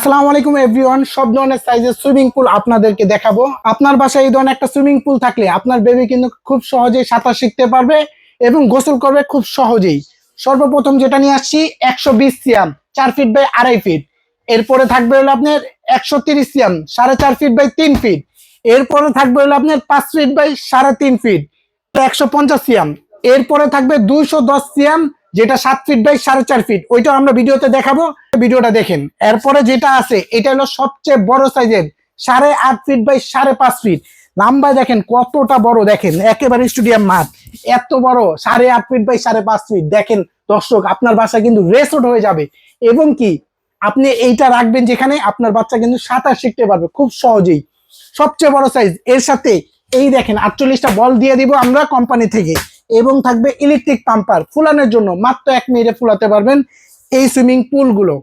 আসসালামু আলাইকুম এভরিওয়ান। সব ধরনের সাইজের সুইমিং পুল আপনাদেরকে দেখাবো। আপনার বাসায় এই ধরনের একটা সুইমিং পুল থাকলে আপনার বেবি কিন্তু খুব সহজেই সাঁতার শিখতে পারবে এবং গোসল করবে খুব সহজেই। সর্বপ্রথম যেটা নিয়ে আসছি, একশো বিশ সিয়াম, চার ফিট বাই আড়াই ফিট এরপরে থাকবে হলো আপনার একশো তিরিশ সিয়াম, সাড়ে চার ফিট বাই তিন ফিট এরপরে থাকবে হলো আপনার পাঁচ ফিট বাই সাড়ে তিন ফিট একশো পঞ্চাশ সিয়াম এরপরে থাকবে দুইশো দশ সিয়াম যেটা সাত ফিট বাই সাড়ে চার ফিট ওইটা আমরা ভিডিওতে দেখাবো। ভিডিওটা দেখেন। এরপরে যেটা আছে, এটা হলো সবচেয়ে বড় সাইজের সাড়ে আট ফিট বাই সাড়ে পাঁচ ফিট লাম্বায় দেখেন, কতটা বড় দেখেন। একেবারে স্টুডিয়াম মাঠ। এত বড়, সাড়ে আট ফিট বাই সাড়ে পাঁচ ফিট দেখেন, দর্শক, আপনার বাসা কিন্তু রেসোর্ট হয়ে যাবে। এবং কি, আপনি এইটা রাখবেন যেখানে আপনার বাচ্চা কিন্তু সাঁতার শিখতে পারবে খুব সহজেই। সবচেয়ে বড় সাইজ এর সাথে এই দেখেন, আটচল্লিশটা বল দিয়ে দিব আমরা কোম্পানি থেকে। এবং থাকবে ইলেকট্রিক পাম্পার ফুলানোর জন্য। মাত্র এক মিনিটে ফুলাতে পারবেন এই সুইমিং পুলগুলো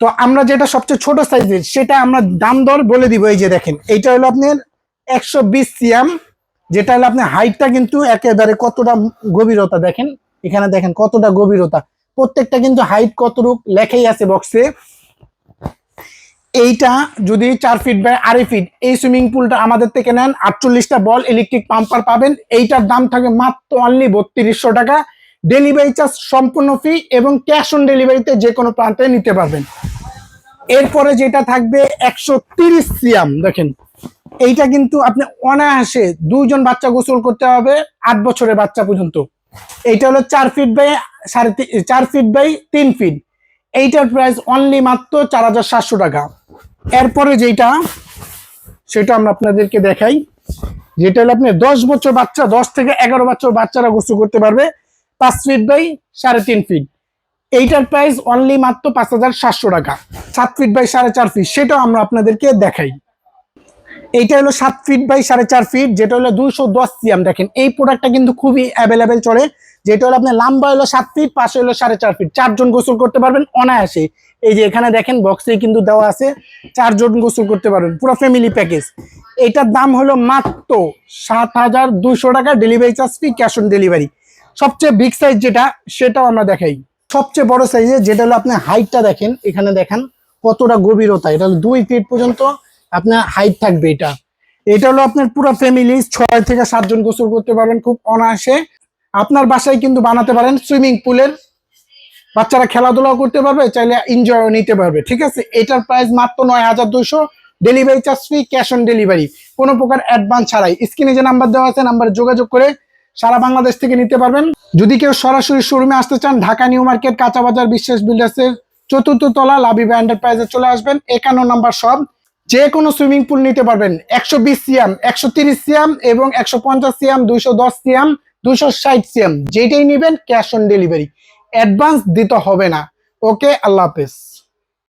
তো আমরা যেটা সবচেয়ে ছোট সাইজের সেটা আমরা দাম দর বলে দিব। এই যে দেখেন, এইটা হলো আপনার একশো বিশ সিয়াম যেটা হলো আপনার হাইটটা কিন্তু একেবারে কতটা গভীরতা দেখেন? এখানে দেখেন কতটা গভীরতা। প্রত্যেকটা কিন্তু হাইট কতটুক লেখাই আছে বক্সে এইটা যদি চার ফিট বাই আড়াই ফিট এই সুইমিং পুলটা আমাদের থেকে নেন। আটচল্লিশটা বল ইলেকট্রিক পাম্পার পাবেন। এইটার দাম থাকে মাত্র অনলি বত্রিশশো টাকা। ডেলিভারি চার্জ সম্পূর্ণ ফি এবং ক্যাশ অন ডেলিভারিতে যে কোনো প্রান্তে নিতে পারবেন। এরপরে যেটা থাকবে একশো তিরিশ সিয়াম, দেখেন। এইটা কিন্তু আপনি অনায়াসে দুজন বাচ্চা গোসল করতে হবে, আট বছরের বাচ্চা পর্যন্ত। এইটা হলো চার ফিট বাই সাড়ে চার ফিট বাই তিন ফিট এইটার প্রাইস অনলি মাত্র চার হাজার সাতশো টাকা। এরপরে যেটা, সেটা আমরা আপনাদেরকে দেখাই। যেটা হলো আপনি দশ বছর বাচ্চা, দশ থেকে এগারো বছর বাচ্চারা গোসল করতে পারবে, পাঁচ ফিট বাই সাড়ে তিন ফিট এইটার প্রাইস অনলি মাত্র পাঁচ হাজার সাতশো টাকা, সাত ফিট বাই সাড়ে চার ফিট সেটাও আমরা আপনাদেরকে দেখাই। এইটা হলো সাত ফিট বাই সাড়ে চার ফিট যেটা হলো দুইশো দশ সিএম দেখেন, এই প্রোডাক্টটা কিন্তু খুবই অ্যাভেলেবেল চলে, যেটা হলো আপনার লম্বা হলো সাত ফিট পাশে হলো সাড়ে চার ফিট চারজন গোসল করতে পারবেন অনায়াসে। এই যে এখানে দেখেন বক্সে কিন্তু দেওয়া আছে, চারজন গোসল করতে পারবেন, পুরো ফ্যামিলি প্যাকেজ এইটার দাম হলো মাত্র সাত হাজার দুশো টাকা delivery charge fee cash on delivery সবচেয়ে বিগ সাইজ যেটা, সেটাও আমরা দেখাই। সবচেয়ে বড় সাইজে যেটা হলো আপনি হাইটটা দেখেন, এখানে দেখেন কতটা গভীরতা। এটা হলো দুই ফিট পর্যন্ত আপনার হাইট থাকবে এটা। এটা হলো আপনার পুরো ফ্যামিলি ছয় থেকে সাতজন গোসল করতে পারবেন খুব অনায়াসে। আপনার বাসায় কিন্তু বানাতে পারেন সুইমিং পুলের বাচ্চারা খেলাধুলাও করতে পারবে, চাইলে এনজয়ও নিতে পারবে, ঠিক আছে? এটার প্রাইস মাত্র নয় হাজার দুশো delivery charge free cash on delivery কোনো প্রকার অ্যাডভান্স ছাড়াই। স্ক্রিনে যে নাম্বার দেওয়া আছে নাম্বারে যোগাযোগ করে সারা বাংলাদেশ থেকে নিতে পারবেন। যদি কেউ সরাসরি শোরুমে আসতে চান, ঢাকা নিউ মার্কেট, কাঁচা বাজার, বিশ্বাস বিল্ডার্সের চতুর্থ তলা, লাবিবা এন্টারপ্রাইজে চলে আসবেন। একান্ন নাম্বার সব যে কোনো সুইমিং পুল নিতে পারবেন। একশো বিশ সিএম একশো তিরিশ সিএম এবং একশো পঞ্চাশ সিএম দুইশো দশ সিএম দুইশো ষাট সিএম যেটাই নেবেন ক্যাশ অন ডেলিভারি। অ্যাডভান্স দিতে হবে না। ওকে, আল্লাহ হাফেজ।